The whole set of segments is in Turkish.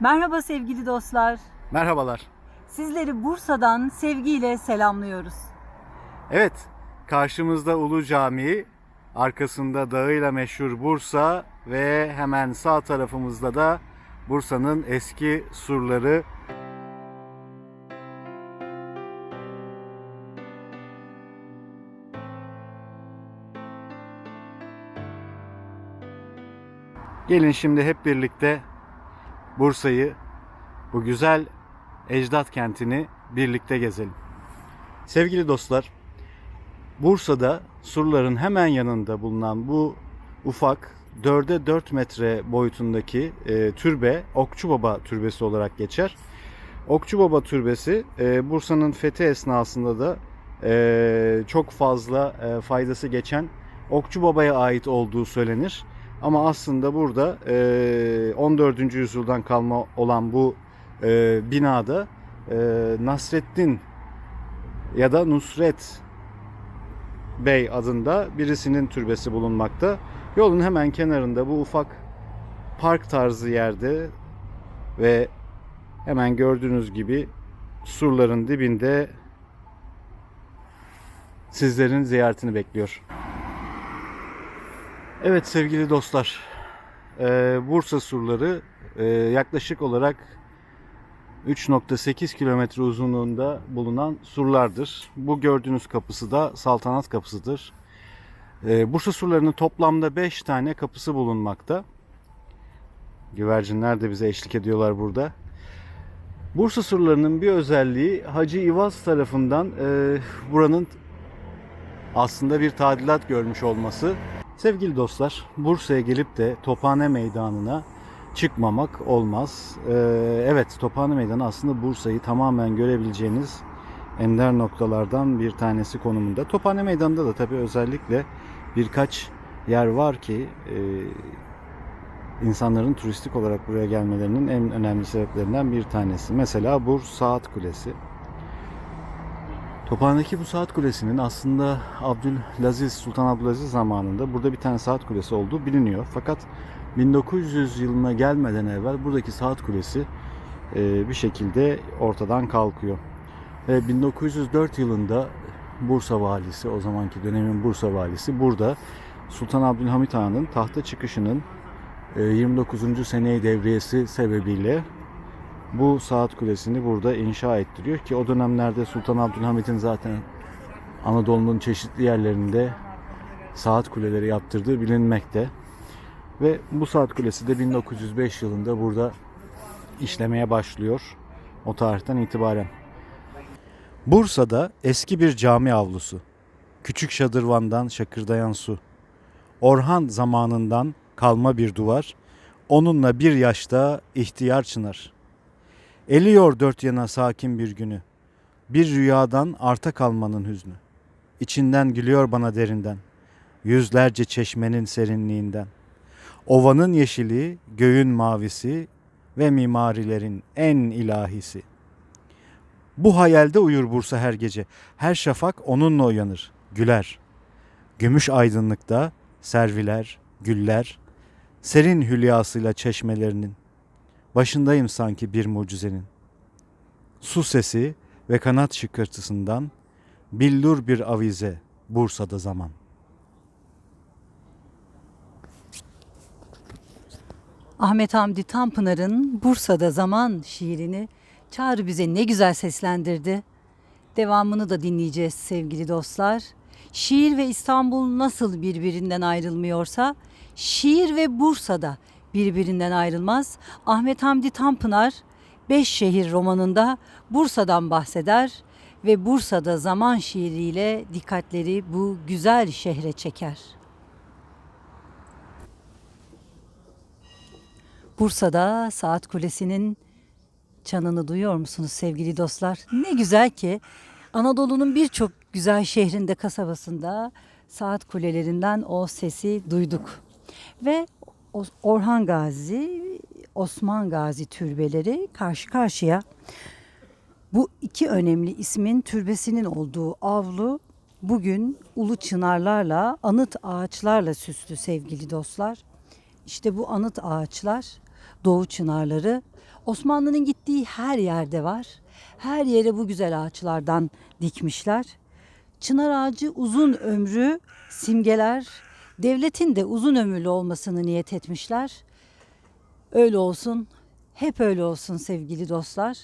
Merhaba sevgili dostlar. Merhabalar. Sizleri Bursa'dan sevgiyle selamlıyoruz. Evet, karşımızda Ulu Camii, arkasında dağıyla meşhur Bursa ve hemen sağ tarafımızda da Bursa'nın eski surları. Gelin şimdi hep birlikte Bursa'yı, bu güzel ecdat kentini birlikte gezelim. Sevgili dostlar, Bursa'da surların hemen yanında bulunan bu ufak 4'e 4 metre boyutundaki e, türbe Okçu Baba Türbesi olarak geçer. Okçu Baba Türbesi e, Bursa'nın fethi esnasında da e, çok fazla e, faydası geçen Okçu Baba'ya ait olduğu söylenir. Ama aslında burada e, 14. yüzyıldan kalma olan bu binada Nasreddin ya da Nusret Bey adında birisinin türbesi bulunmakta. Yolun hemen kenarında bu ufak park tarzı yerde ve hemen gördüğünüz gibi surların dibinde sizlerin ziyaretini bekliyor. Evet sevgili dostlar, eee, Bursa surları eee, yaklaşık olarak 3.8 kilometre uzunluğunda bulunan surlardır. Bu gördüğünüz kapısı da Saltanat Kapısı'dır. Ee, Bursa surlarının toplamda 5 tane kapısı bulunmakta. Güvercinler de bize eşlik ediyorlar burada. Bursa surlarının bir özelliği Hacı İvaz tarafından e, buranın aslında bir tadilat görmüş olması. Sevgili dostlar, Bursa'ya gelip de Tophane Meydanı'na çıkmamak olmaz. Ee, evet Tophane Meydanı aslında Bursa'yı tamamen görebileceğiniz ender noktalardan bir tanesi konumunda. Tophane Meydanı'nda da tabii özellikle birkaç yer var ki e, insanların turistik olarak buraya gelmelerinin en önemli sebeplerinden bir tanesi. Mesela Burs Saat Kulesi. Tophane'deki bu saat kulesinin aslında Abdülaziz, Sultan Abdülaziz zamanında burada bir tane saat kulesi olduğu biliniyor. Fakat 1900 yılına gelmeden evvel buradaki saat kulesi e, bir şekilde ortadan kalkıyor. Ve 1904 yılında Bursa valisi, o zamanki dönemin Bursa valisi burada Sultan Abdülhamit Han'ın tahta çıkışının e, 29. seneyi devriyesi sebebiyle bu saat kulesini burada inşa ettiriyor ki o dönemlerde Sultan Abdülhamit'in zaten Anadolu'nun çeşitli yerlerinde saat kuleleri yaptırdığı bilinmekte. Ve bu saat kulesi de 1905 yılında burada işlemeye başlıyor. O tarihten itibaren. Bursa'da eski bir cami avlusu. Küçük şadırvandan şakırdayan su. Orhan zamanından kalma bir duvar. Onunla bir yaşta ihtiyar çınar. Eliyor dört yana sakin bir günü. Bir rüyadan arta kalmanın hüznü. İçinden gülüyor bana derinden. Yüzlerce çeşmenin serinliğinden. Ovanın yeşili, göğün mavisi ve mimarilerin en ilahisi. Bu hayalde uyur Bursa her gece. Her şafak onunla uyanır, güler. Gümüş aydınlıkta serviler, güller, serin hülyasıyla çeşmelerinin. Başındayım sanki bir mucizenin. Su sesi ve kanat şıkırtısından billur bir avize Bursa'da zaman.'' Ahmet Hamdi Tanpınar'ın Bursa'da Zaman şiirini Çağrı bize ne güzel seslendirdi. Devamını da dinleyeceğiz sevgili dostlar. Şiir ve İstanbul nasıl birbirinden ayrılmıyorsa şiir ve Bursa'da birbirinden ayrılmaz. Ahmet Hamdi Tanpınar Beş Şehir romanında Bursa'dan bahseder ve Bursa'da zaman şiiriyle dikkatleri bu güzel şehre çeker. Bursa'da Saat Kulesi'nin çanını duyuyor musunuz sevgili dostlar? Ne güzel ki Anadolu'nun birçok güzel şehrinde, kasabasında saat kulelerinden o sesi duyduk. Ve Orhan Gazi, Osman Gazi türbeleri karşı karşıya. Bu iki önemli ismin türbesinin olduğu avlu bugün ulu çınarlarla, anıt ağaçlarla süslü sevgili dostlar. İşte bu anıt ağaçlar Doğu çınarları. Osmanlı'nın gittiği her yerde var. Her yere bu güzel ağaçlardan dikmişler. Çınar ağacı uzun ömrü simgeler. Devletin de uzun ömürlü olmasını niyet etmişler. Öyle olsun, hep öyle olsun sevgili dostlar.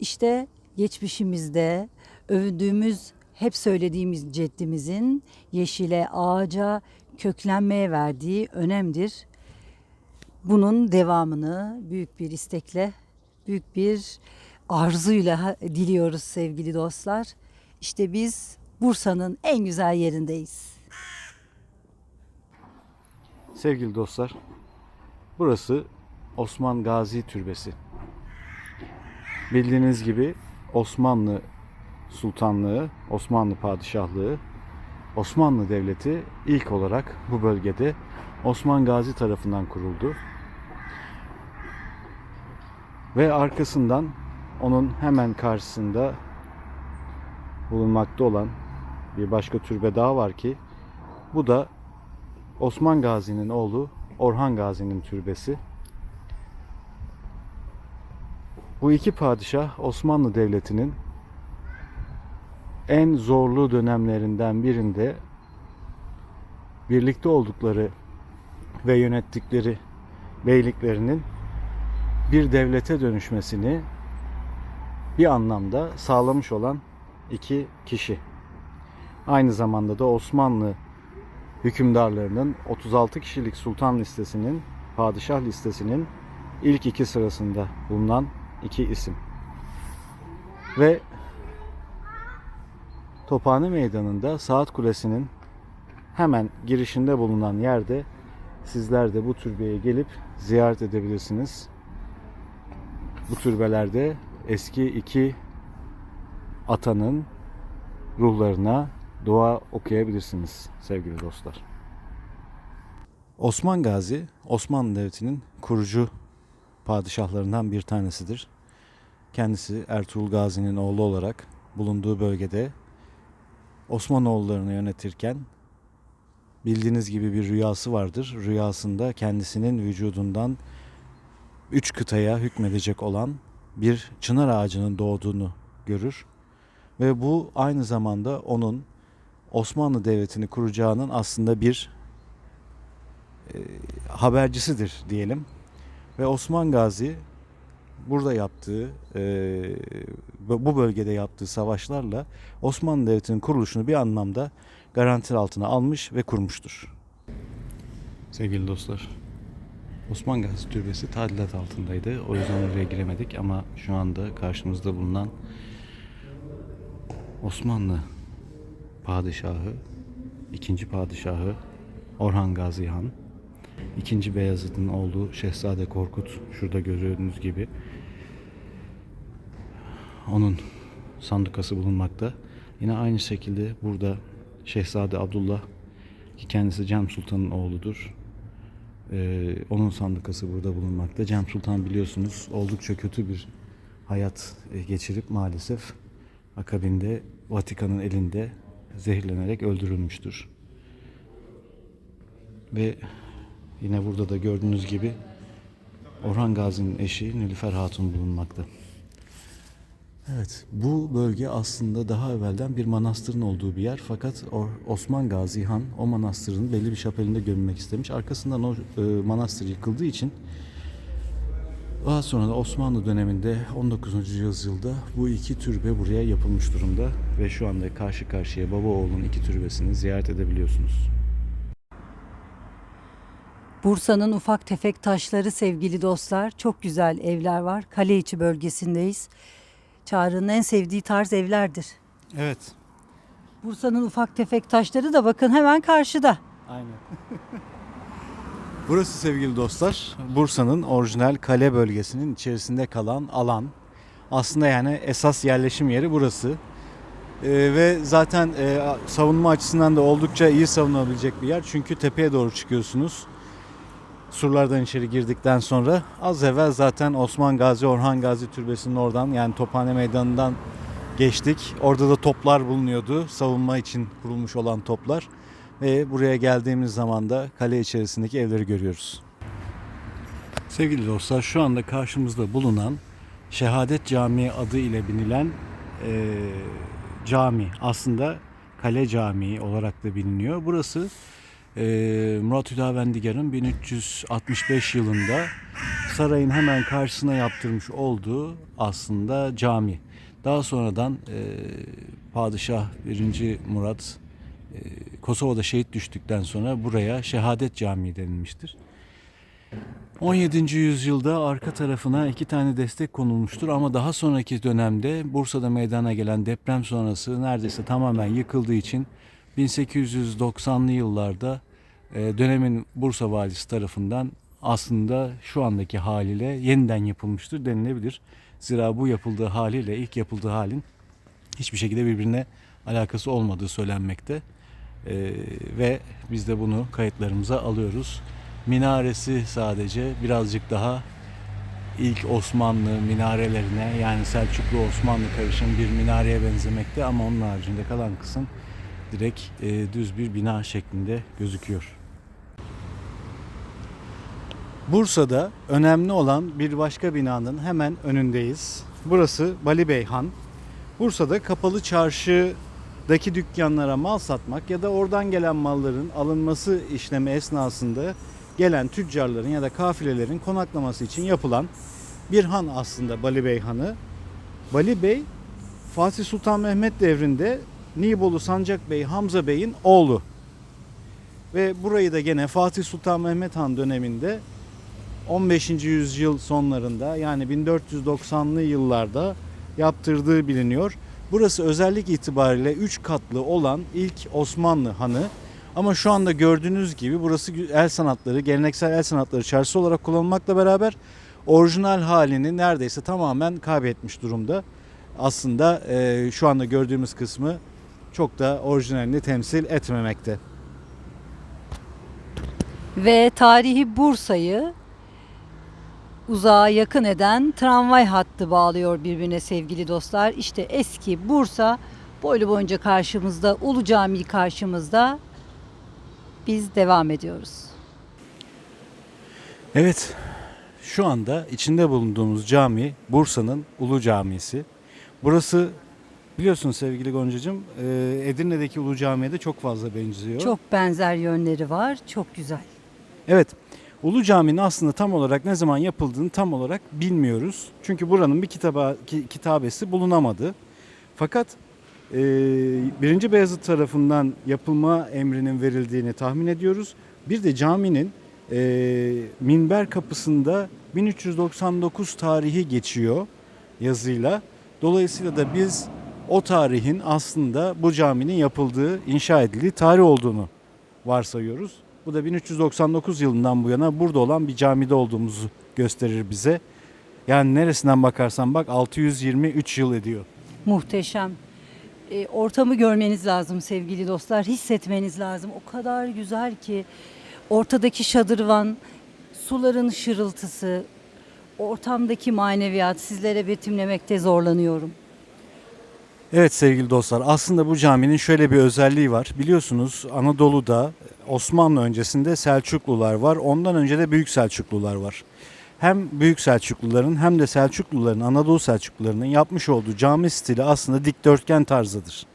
İşte geçmişimizde övündüğümüz, hep söylediğimiz ceddimizin yeşile, ağaca, köklenmeye verdiği önemdir. Bunun devamını büyük bir istekle, büyük bir arzuyla diliyoruz sevgili dostlar. İşte biz Bursa'nın en güzel yerindeyiz. Sevgili dostlar, burası Osman Gazi Türbesi. Bildiğiniz gibi Osmanlı Sultanlığı, Osmanlı Padişahlığı, Osmanlı Devleti ilk olarak bu bölgede Osman Gazi tarafından kuruldu. Ve arkasından onun hemen karşısında bulunmakta olan bir başka türbe daha var ki bu da Osman Gazi'nin oğlu Orhan Gazi'nin türbesi. Bu iki padişah Osmanlı Devleti'nin en zorlu dönemlerinden birinde birlikte oldukları ve yönettikleri beyliklerinin bir devlete dönüşmesini bir anlamda sağlamış olan iki kişi. Aynı zamanda da Osmanlı hükümdarlarının 36 kişilik sultan listesinin, padişah listesinin ilk iki sırasında bulunan iki isim. Ve Tophane Meydanı'nda Saat Kulesi'nin hemen girişinde bulunan yerde sizler de bu türbeye gelip ziyaret edebilirsiniz. Bu türbelerde eski iki atanın ruhlarına dua okuyabilirsiniz sevgili dostlar. Osman Gazi, Osmanlı Devleti'nin kurucu padişahlarından bir tanesidir. Kendisi Ertuğrul Gazi'nin oğlu olarak bulunduğu bölgede Osmanoğullarını yönetirken bildiğiniz gibi bir rüyası vardır. Rüyasında kendisinin vücudundan üç kıtaya hükmedecek olan bir çınar ağacının doğduğunu görür. Ve bu aynı zamanda onun Osmanlı Devleti'ni kuracağının aslında bir e, habercisidir diyelim. Ve Osman Gazi burada yaptığı, e, bu bölgede yaptığı savaşlarla Osmanlı Devleti'nin kuruluşunu bir anlamda garanti altına almış ve kurmuştur. Sevgili dostlar, Osman Gazi Türbesi tadilat altındaydı. O yüzden oraya giremedik ama şu anda karşımızda bulunan Osmanlı padişahı, ikinci padişahı Orhan Gazi Han, ikinci Beyazıt'ın oğlu Şehzade Korkut şurada gördüğünüz gibi onun sandukası bulunmakta. Yine aynı şekilde burada Şehzade Abdullah ki kendisi Cem Sultan'ın oğludur. Ee, onun sandukası burada bulunmakta. Cem Sultan biliyorsunuz oldukça kötü bir hayat e, geçirip maalesef akabinde Vatikan'ın elinde zehirlenerek öldürülmüştür. Ve yine burada da gördüğünüz gibi Orhan Gazi'nin eşi Nilüfer Hatun bulunmakta. Evet, bu bölge aslında daha evvelden bir manastırın olduğu bir yer. Fakat Osman Gazi Han o manastırın belli bir şapelinde gömülmek istemiş. Arkasından o e, manastır yıkıldığı için daha sonra da Osmanlı döneminde 19. yüzyılda bu iki türbe buraya yapılmış durumda ve şu anda karşı karşıya baba oğlun iki türbesini ziyaret edebiliyorsunuz. Bursa'nın ufak tefek taşları sevgili dostlar. Çok güzel evler var. Kale içi bölgesindeyiz. Çağrı'nın en sevdiği tarz evlerdir. Evet, Bursa'nın ufak tefek taşları da bakın hemen karşıda. Aynen. Burası sevgili dostlar, Bursa'nın orijinal kale bölgesinin içerisinde kalan alan. Aslında yani esas yerleşim yeri burası. Ee, ve zaten e, savunma açısından da oldukça iyi savunabilecek bir yer. Çünkü tepeye doğru çıkıyorsunuz. Surlardan içeri girdikten sonra az evvel zaten Osman Gazi, Orhan Gazi Türbesi'nin oradan yani Tophane Meydanı'ndan geçtik. Orada da toplar bulunuyordu. Savunma için kurulmuş olan toplar. Ve buraya geldiğimiz zaman da kale içerisindeki evleri görüyoruz. Sevgili dostlar şu anda karşımızda bulunan Şehadet Camii adı ile bilinen eee, cami aslında Kale Camii olarak da biliniyor. Burası eee Murat Hüdavendigar'ın 1365 yılında sarayın hemen karşısına yaptırmış olduğu aslında cami. Daha sonradan eee, Padişah 1. Murat Kosova'da şehit düştükten sonra buraya Şehadet Camii denilmiştir. 17. yüzyılda arka tarafına iki tane destek konulmuştur ama daha sonraki dönemde Bursa'da meydana gelen deprem sonrası neredeyse tamamen yıkıldığı için 1890'lı yıllarda e, dönemin Bursa valisi tarafından aslında şu andaki haliyle yeniden yapılmıştır denilebilir. Zira bu yapıldığı haliyle ilk yapıldığı halin hiçbir şekilde birbirine alakası olmadığı söylenmekte. E, ve biz de bunu kayıtlarımıza alıyoruz. Minaresi sadece birazcık daha ilk Osmanlı minarelerine yani Selçuklu Osmanlı karışım bir minareye benzemekte ama onun haricinde kalan kısım direkt e, düz bir bina şeklinde gözüküyor. Bursa'da önemli olan bir başka binanın hemen önündeyiz. Burası Bali Beyhan. Bursa'da kapalı çarşıdaki dükkanlara mal satmak ya da oradan gelen malların alınması işlemi esnasında gelen tüccarların ya da kafilelerin konaklaması için yapılan bir han aslında Bali Bey Hanı. Bali Bey Fatih Sultan Mehmet devrinde Nibolu Sancak Bey Hamza Bey'in oğlu. Ve burayı da gene Fatih Sultan Mehmet Han döneminde 15. yüzyıl sonlarında yani 1490'lı yıllarda yaptırdığı biliniyor. Burası özellik itibariyle 3 katlı olan ilk Osmanlı hanı. Ama şu anda gördüğünüz gibi burası el sanatları, geleneksel el sanatları çarşısı olarak kullanılmakla beraber orijinal halini neredeyse tamamen kaybetmiş durumda. Aslında e, şu anda gördüğümüz kısmı çok da orijinalini temsil etmemekte. Ve tarihi Bursa'yı uzağa yakın eden tramvay hattı bağlıyor birbirine sevgili dostlar. İşte eski Bursa boylu boyunca karşımızda, Ulu Camii karşımızda. Biz devam ediyoruz. Evet, şu anda içinde bulunduğumuz cami Bursa'nın Ulu Camisi. Burası biliyorsun sevgili Goncacığım e, Edirne'deki Ulu Cami'ye de çok fazla benziyor. Çok benzer yönleri var. Çok güzel. Evet, Ulu Cami'nin aslında tam olarak ne zaman yapıldığını tam olarak bilmiyoruz. Çünkü buranın bir kitaba, ki- kitabesi bulunamadı. Fakat e, 1. Beyazıt tarafından yapılma emrinin verildiğini tahmin ediyoruz. Bir de caminin e, minber kapısında 1399 tarihi geçiyor yazıyla. Dolayısıyla da biz o tarihin aslında bu caminin yapıldığı, inşa edildiği tarih olduğunu varsayıyoruz. Bu da 1399 yılından bu yana burada olan bir camide olduğumuzu gösterir bize. Yani neresinden bakarsan bak 623 yıl ediyor. Muhteşem. E, ortamı görmeniz lazım sevgili dostlar. Hissetmeniz lazım. O kadar güzel ki ortadaki şadırvan, suların şırıltısı, ortamdaki maneviyat sizlere betimlemekte zorlanıyorum. Evet sevgili dostlar aslında bu caminin şöyle bir özelliği var. Biliyorsunuz Anadolu'da Osmanlı öncesinde Selçuklular var. Ondan önce de Büyük Selçuklular var. Hem Büyük Selçukluların hem de Selçukluların, Anadolu Selçuklularının yapmış olduğu cami stili aslında dikdörtgen tarzıdır.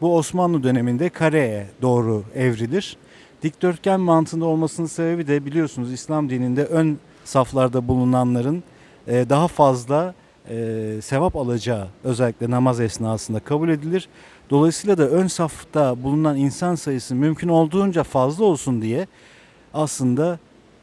Bu Osmanlı döneminde kareye doğru evrilir. Dikdörtgen mantığında olmasının sebebi de biliyorsunuz İslam dininde ön saflarda bulunanların e, daha fazla e, sevap alacağı özellikle namaz esnasında kabul edilir. Dolayısıyla da ön safta bulunan insan sayısı mümkün olduğunca fazla olsun diye aslında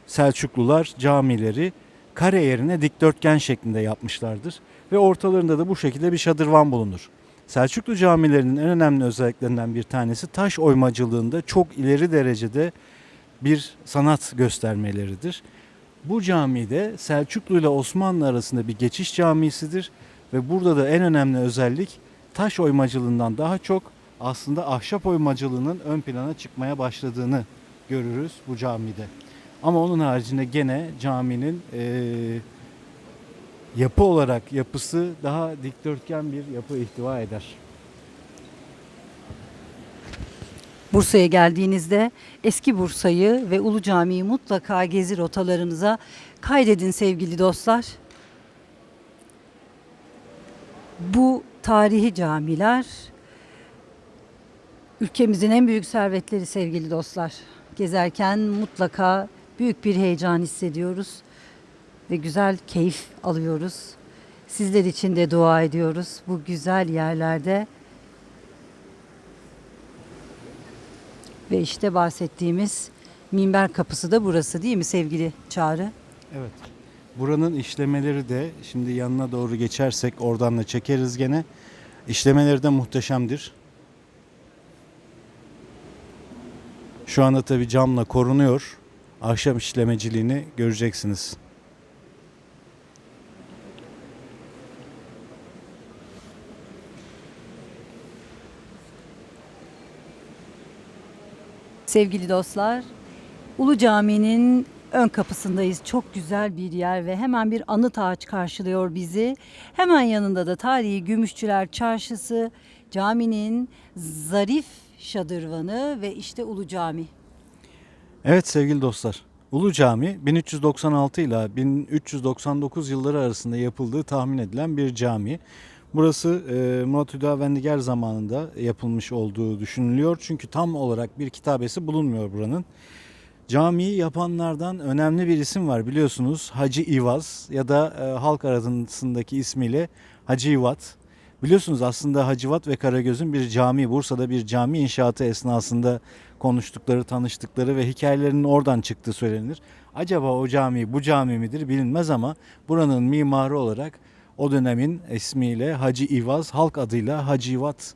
Selçuklular camileri kare yerine dikdörtgen şeklinde yapmışlardır. Ve ortalarında da bu şekilde bir şadırvan bulunur. Selçuklu camilerinin en önemli özelliklerinden bir tanesi taş oymacılığında çok ileri derecede bir sanat göstermeleridir. Bu camide Selçuklu ile Osmanlı arasında bir geçiş camisidir ve burada da en önemli özellik taş oymacılığından daha çok aslında ahşap oymacılığının ön plana çıkmaya başladığını görürüz bu camide. Ama onun haricinde gene caminin eee, yapı olarak yapısı daha dikdörtgen bir yapı ihtiva eder. Bursa'ya geldiğinizde eski Bursa'yı ve Ulu Cami'yi mutlaka gezi rotalarınıza kaydedin sevgili dostlar. Bu tarihi camiler ülkemizin en büyük servetleri sevgili dostlar. Gezerken mutlaka büyük bir heyecan hissediyoruz ve güzel keyif alıyoruz. Sizler için de dua ediyoruz bu güzel yerlerde. Ve işte bahsettiğimiz minber kapısı da burası değil mi sevgili Çağrı? Evet. Buranın işlemeleri de şimdi yanına doğru geçersek oradan da çekeriz gene. İşlemeleri de muhteşemdir. Şu anda tabi camla korunuyor. Ahşap işlemeciliğini göreceksiniz. Sevgili dostlar, Ulu Cami'nin ön kapısındayız. Çok güzel bir yer ve hemen bir anıt ağaç karşılıyor bizi. Hemen yanında da tarihi Gümüşçüler Çarşısı, caminin zarif şadırvanı ve işte Ulu Cami. Evet sevgili dostlar. Ulu Cami 1396 ile 1399 yılları arasında yapıldığı tahmin edilen bir cami. Burası e, Murat Hüdavendigar zamanında yapılmış olduğu düşünülüyor. Çünkü tam olarak bir kitabesi bulunmuyor buranın. Camiyi yapanlardan önemli bir isim var biliyorsunuz. Hacı İvaz ya da e, halk arasındaki ismiyle Hacı İvat. Biliyorsunuz aslında Hacivat ve Karagöz'ün bir cami, Bursa'da bir cami inşaatı esnasında konuştukları, tanıştıkları ve hikayelerinin oradan çıktığı söylenir. Acaba o cami bu cami midir bilinmez ama buranın mimarı olarak o dönemin ismiyle Hacı İvaz, halk adıyla Hacı İvat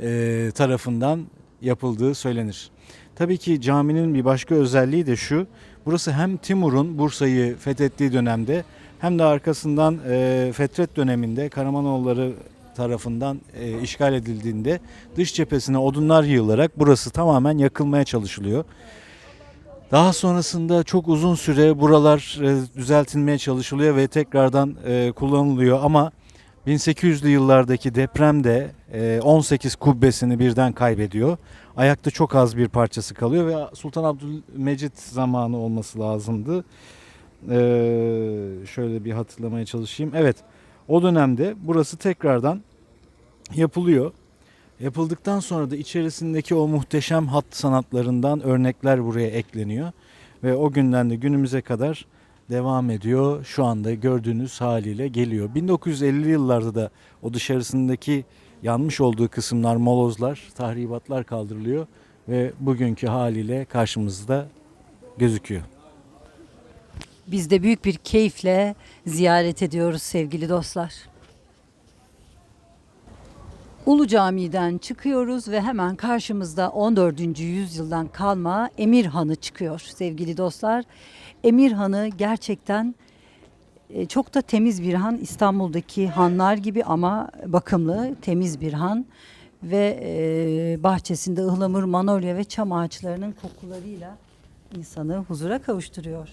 e, tarafından yapıldığı söylenir. Tabii ki caminin bir başka özelliği de şu. Burası hem Timur'un Bursa'yı fethettiği dönemde hem de arkasından e, Fetret döneminde Karamanoğulları tarafından e, işgal edildiğinde dış cephesine odunlar yığılarak burası tamamen yakılmaya çalışılıyor. Daha sonrasında çok uzun süre buralar e, düzeltilmeye çalışılıyor ve tekrardan e, kullanılıyor ama 1800'lü yıllardaki depremde e, 18 kubbesini birden kaybediyor. Ayakta çok az bir parçası kalıyor ve Sultan Abdülmecit zamanı olması lazımdı. E, şöyle bir hatırlamaya çalışayım. Evet o dönemde burası tekrardan yapılıyor. Yapıldıktan sonra da içerisindeki o muhteşem hat sanatlarından örnekler buraya ekleniyor. Ve o günden de günümüze kadar devam ediyor. Şu anda gördüğünüz haliyle geliyor. 1950'li yıllarda da o dışarısındaki yanmış olduğu kısımlar, molozlar, tahribatlar kaldırılıyor. Ve bugünkü haliyle karşımızda gözüküyor. Biz de büyük bir keyifle ziyaret ediyoruz sevgili dostlar. Ulu Cami'den çıkıyoruz ve hemen karşımızda 14. yüzyıldan kalma Emir Hanı çıkıyor sevgili dostlar. Emir Hanı gerçekten e, çok da temiz bir han. İstanbul'daki hanlar gibi ama bakımlı, temiz bir han. Ve e, bahçesinde ıhlamur, manolya ve çam ağaçlarının kokularıyla insanı huzura kavuşturuyor.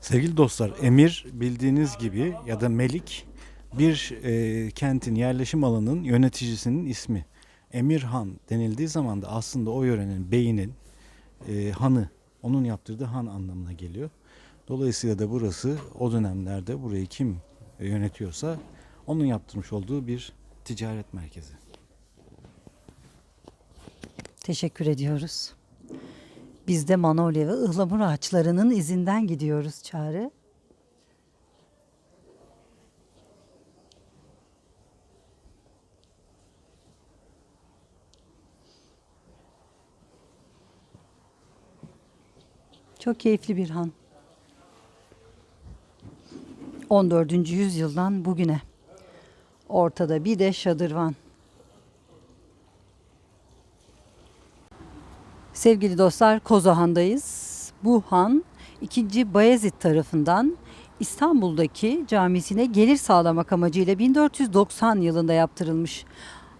Sevgili dostlar, emir bildiğiniz gibi ya da melik bir e, kentin yerleşim alanının yöneticisinin ismi. Emir Han denildiği zaman da aslında o yörenin beyinin e, hanı, onun yaptırdığı han anlamına geliyor. Dolayısıyla da burası o dönemlerde burayı kim yönetiyorsa onun yaptırmış olduğu bir ticaret merkezi. Teşekkür ediyoruz. Biz de manolya ve ıhlamur ağaçlarının izinden gidiyoruz Çağrı. Çok keyifli bir han. 14. yüzyıldan bugüne. Ortada bir de şadırvan. Sevgili dostlar Kozahan'dayız. Bu han 2. Bayezid tarafından İstanbul'daki camisine gelir sağlamak amacıyla 1490 yılında yaptırılmış.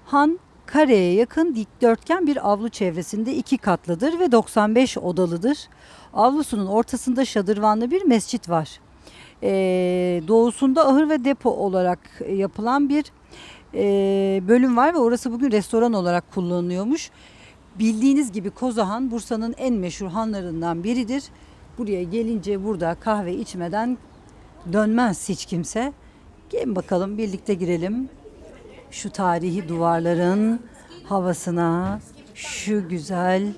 Han kareye yakın dikdörtgen bir avlu çevresinde iki katlıdır ve 95 odalıdır. Avlusunun ortasında şadırvanlı bir mescit var. Ee, doğusunda ahır ve depo olarak yapılan bir e, bölüm var ve orası bugün restoran olarak kullanılıyormuş. Bildiğiniz gibi Kozahan Bursa'nın en meşhur hanlarından biridir. Buraya gelince burada kahve içmeden dönmez hiç kimse. Gelin bakalım birlikte girelim. Şu tarihi duvarların havasına, şu güzel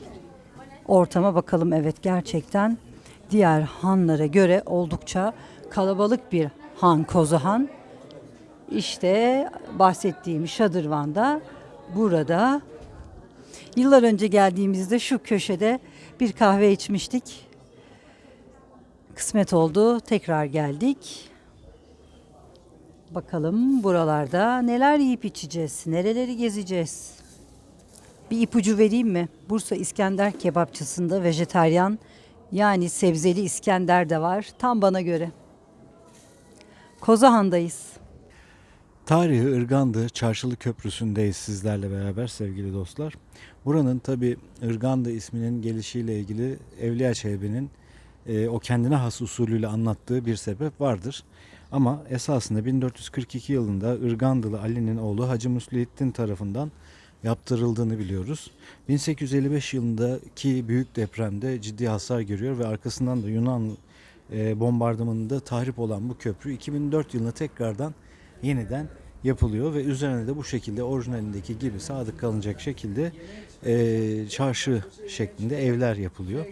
ortama bakalım. Evet gerçekten diğer hanlara göre oldukça kalabalık bir han Kozahan. İşte bahsettiğim Şadırvan'da burada yıllar önce geldiğimizde şu köşede bir kahve içmiştik. Kısmet oldu. Tekrar geldik. Bakalım buralarda neler yiyip içeceğiz, nereleri gezeceğiz. Bir ipucu vereyim mi? Bursa İskender kebapçısında vejeteryan yani sebzeli İskender de var. Tam bana göre. Kozahan'dayız. Tarihi Irgandı Çarşılı Köprüsü'ndeyiz sizlerle beraber sevgili dostlar. Buranın tabi Irgandı isminin gelişiyle ilgili Evliya Çelebi'nin e, o kendine has usulüyle anlattığı bir sebep vardır. Ama esasında 1442 yılında Irgandılı Ali'nin oğlu Hacı Müslühittin tarafından yaptırıldığını biliyoruz. 1855 yılındaki büyük depremde ciddi hasar görüyor ve arkasından da Yunan e, bombardımanında tahrip olan bu köprü 2004 yılında tekrardan yeniden yapılıyor ve üzerine de bu şekilde orijinalindeki gibi sadık kalınacak şekilde e, çarşı şeklinde evler yapılıyor.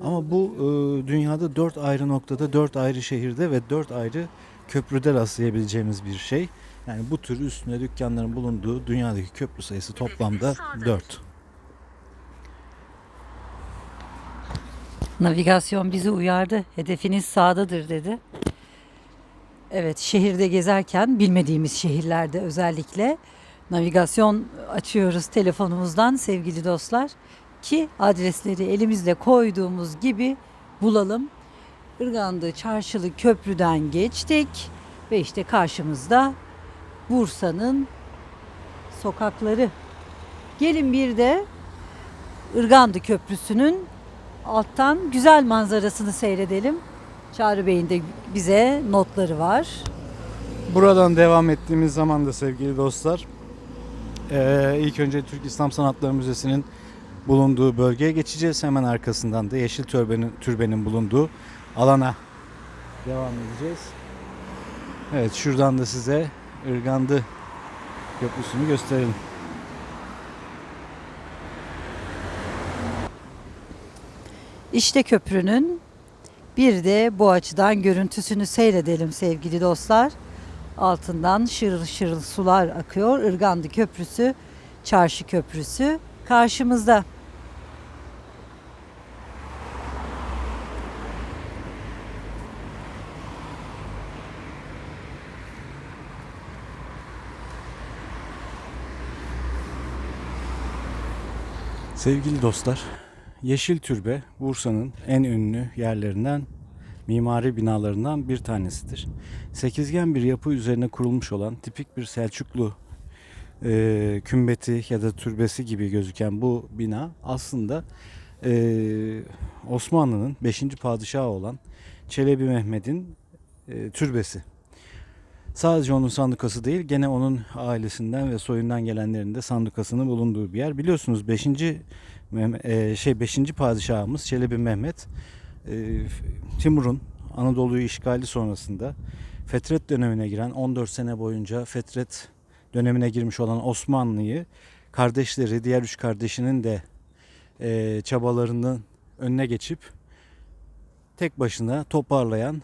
Ama bu e, dünyada dört ayrı noktada, dört ayrı şehirde ve dört ayrı köprüde rastlayabileceğimiz bir şey. Yani bu tür üstüne dükkanların bulunduğu dünyadaki köprü sayısı toplamda dört. Navigasyon bizi uyardı. Hedefiniz sağdadır dedi. Evet, şehirde gezerken bilmediğimiz şehirlerde özellikle navigasyon açıyoruz telefonumuzdan sevgili dostlar ki adresleri elimizle koyduğumuz gibi bulalım. Irgandı Çarşılı Köprü'den geçtik ve işte karşımızda Bursa'nın sokakları. Gelin bir de Irgandı Köprüsü'nün alttan güzel manzarasını seyredelim. Çağrı Bey'in de bize notları var. Buradan devam ettiğimiz zaman da sevgili dostlar eee, ilk önce Türk İslam Sanatları Müzesi'nin bulunduğu bölgeye geçeceğiz. Hemen arkasından da Yeşil Türbenin, Türbenin bulunduğu alana devam edeceğiz. Evet şuradan da size Irgandı Köprüsü'nü gösterelim. İşte köprünün bir de bu açıdan görüntüsünü seyredelim sevgili dostlar. Altından şırıl şırıl sular akıyor. Irgandı Köprüsü, Çarşı Köprüsü karşımızda. Sevgili dostlar, Yeşil Türbe Bursa'nın en ünlü yerlerinden, mimari binalarından bir tanesidir. Sekizgen bir yapı üzerine kurulmuş olan tipik bir Selçuklu e, kümbeti ya da türbesi gibi gözüken bu bina aslında e, Osmanlı'nın 5. padişahı olan Çelebi Mehmet'in e, türbesi. Sadece onun sandukası değil, gene onun ailesinden ve soyundan gelenlerin de sandukasının bulunduğu bir yer. Biliyorsunuz 5. şey 5. padişahımız Çelebi Mehmet e, Timur'un Anadolu'yu işgali sonrasında Fetret dönemine giren 14 sene boyunca Fetret dönemine girmiş olan Osmanlı'yı kardeşleri, diğer üç kardeşinin de e, çabalarının önüne geçip tek başına toparlayan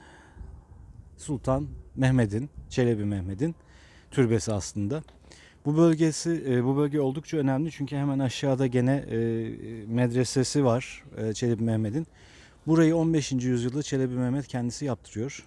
Sultan Mehmet'in, Çelebi Mehmet'in türbesi aslında. Bu bölgesi, e, bu bölge oldukça önemli çünkü hemen aşağıda gene e, medresesi var e, Çelebi Mehmet'in. Burayı 15. yüzyılda Çelebi Mehmet kendisi yaptırıyor.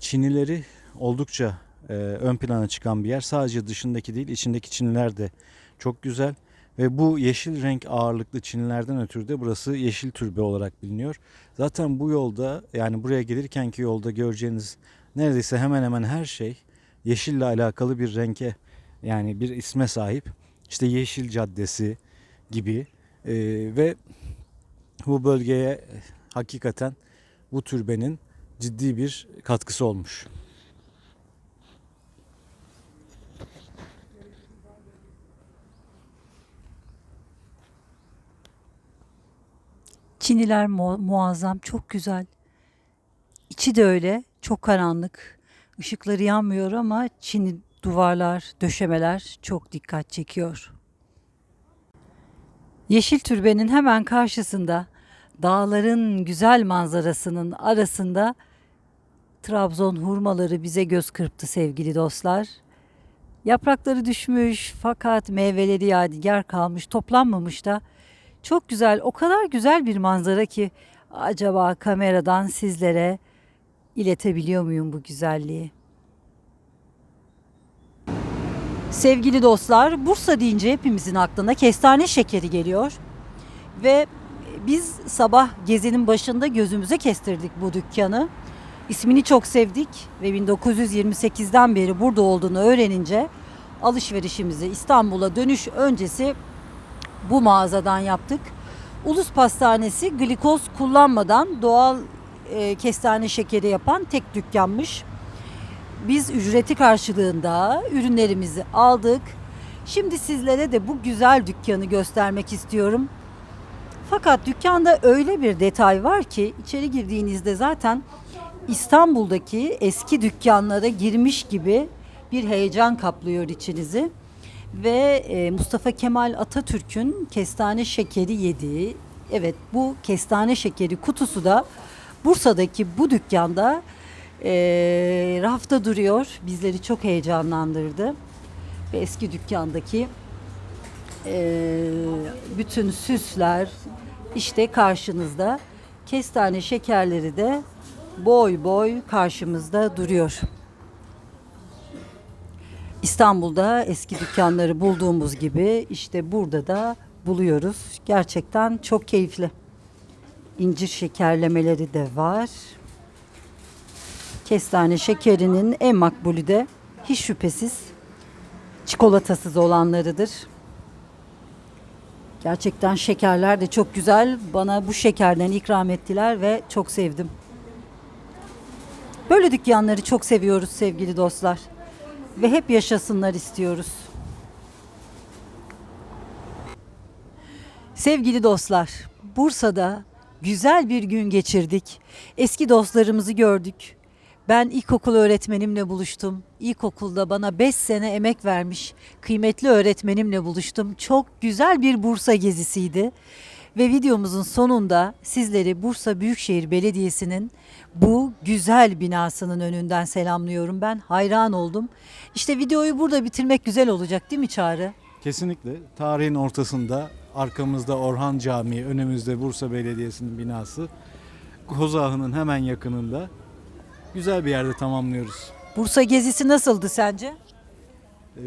Çinileri oldukça e, ön plana çıkan bir yer. Sadece dışındaki değil, içindeki Çiniler de çok güzel. Ve bu yeşil renk ağırlıklı Çinilerden ötürü de burası Yeşil Türbe olarak biliniyor. Zaten bu yolda yani buraya gelirkenki yolda göreceğiniz neredeyse hemen hemen her şey yeşille alakalı bir renke yani bir isme sahip. İşte Yeşil Caddesi gibi Ee, ve bu bölgeye hakikaten bu türbenin ciddi bir katkısı olmuş. Çiniler mu- muazzam, çok güzel. İçi de öyle, çok karanlık. Işıkları yanmıyor ama Çini duvarlar, döşemeler çok dikkat çekiyor. Yeşil türbenin hemen karşısında dağların güzel manzarasının arasında Trabzon hurmaları bize göz kırptı sevgili dostlar. Yaprakları düşmüş fakat meyveleri yadigar kalmış, toplanmamış da. Çok güzel, o kadar güzel bir manzara ki acaba kameradan sizlere iletebiliyor muyum bu güzelliği? Sevgili dostlar, Bursa deyince hepimizin aklına kestane şekeri geliyor. Ve biz sabah gezinin başında gözümüze kestirdik bu dükkanı. İsmini çok sevdik ve 1928'den beri burada olduğunu öğrenince alışverişimizi İstanbul'a dönüş öncesi bu mağazadan yaptık. Ulus Pastanesi glikoz kullanmadan doğal e, kestane şekeri yapan tek dükkanmış. Biz ücreti karşılığında ürünlerimizi aldık. Şimdi sizlere de bu güzel dükkanı göstermek istiyorum. Fakat dükkanda öyle bir detay var ki içeri girdiğinizde zaten İstanbul'daki eski dükkanlara girmiş gibi bir heyecan kaplıyor içinizi. Ve e, Mustafa Kemal Atatürk'ün kestane şekeri yediği, evet bu kestane şekeri kutusu da Bursa'daki bu dükkanda e, rafta duruyor. Bizleri çok heyecanlandırdı. Ve eski dükkandaki e, bütün süsler işte karşınızda. Kestane şekerleri de boy boy karşımızda duruyor. İstanbul'da eski dükkanları bulduğumuz gibi işte burada da buluyoruz. Gerçekten çok keyifli. İncir şekerlemeleri de var. Kestane şekerinin en makbulü de hiç şüphesiz çikolatasız olanlarıdır. Gerçekten şekerler de çok güzel. Bana bu şekerden ikram ettiler ve çok sevdim. Böyle dükkanları çok seviyoruz sevgili dostlar. Ve hep yaşasınlar istiyoruz. Sevgili dostlar, Bursa'da güzel bir gün geçirdik. Eski dostlarımızı gördük. Ben ilkokul öğretmenimle buluştum. İlkokulda bana 5 sene emek vermiş kıymetli öğretmenimle buluştum. Çok güzel bir Bursa gezisiydi. Ve videomuzun sonunda sizleri Bursa Büyükşehir Belediyesi'nin bu güzel binasının önünden selamlıyorum. Ben hayran oldum. İşte videoyu burada bitirmek güzel olacak değil mi Çağrı? Kesinlikle tarihin ortasında arkamızda Orhan Camii, önümüzde Bursa Belediyesi'nin binası. Kozağı'nın hemen yakınında güzel bir yerde tamamlıyoruz. Bursa gezisi nasıldı sence? Ee,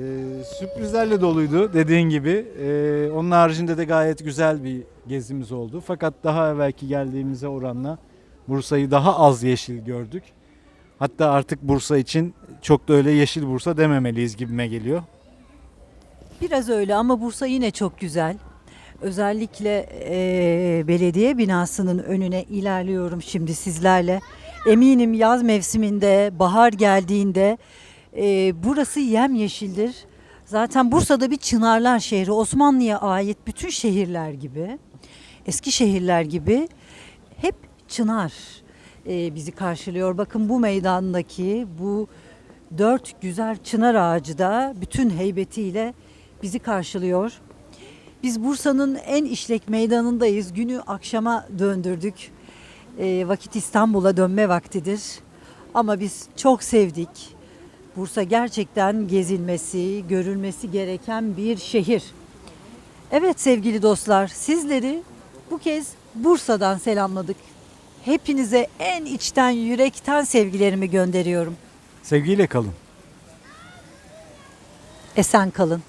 sürprizlerle doluydu dediğin gibi. Ee, onun haricinde de gayet güzel bir gezimiz oldu. Fakat daha evvelki geldiğimize oranla Bursa'yı daha az yeşil gördük. Hatta artık Bursa için çok da öyle yeşil Bursa dememeliyiz gibime geliyor. Biraz öyle ama Bursa yine çok güzel. Özellikle eee, belediye binasının önüne ilerliyorum şimdi sizlerle. Eminim yaz mevsiminde, bahar geldiğinde eee, burası yemyeşildir. Zaten Bursa'da bir çınarlar şehri. Osmanlı'ya ait bütün şehirler gibi, eski şehirler gibi hep çınar eee, bizi karşılıyor. Bakın bu meydandaki bu dört güzel çınar ağacı da bütün heybetiyle bizi karşılıyor. Biz Bursa'nın en işlek meydanındayız. Günü akşama döndürdük. Ee, vakit İstanbul'a dönme vaktidir. Ama biz çok sevdik. Bursa gerçekten gezilmesi, görülmesi gereken bir şehir. Evet sevgili dostlar, sizleri bu kez Bursa'dan selamladık. Hepinize en içten yürekten sevgilerimi gönderiyorum. Sevgiyle kalın. Esen kalın.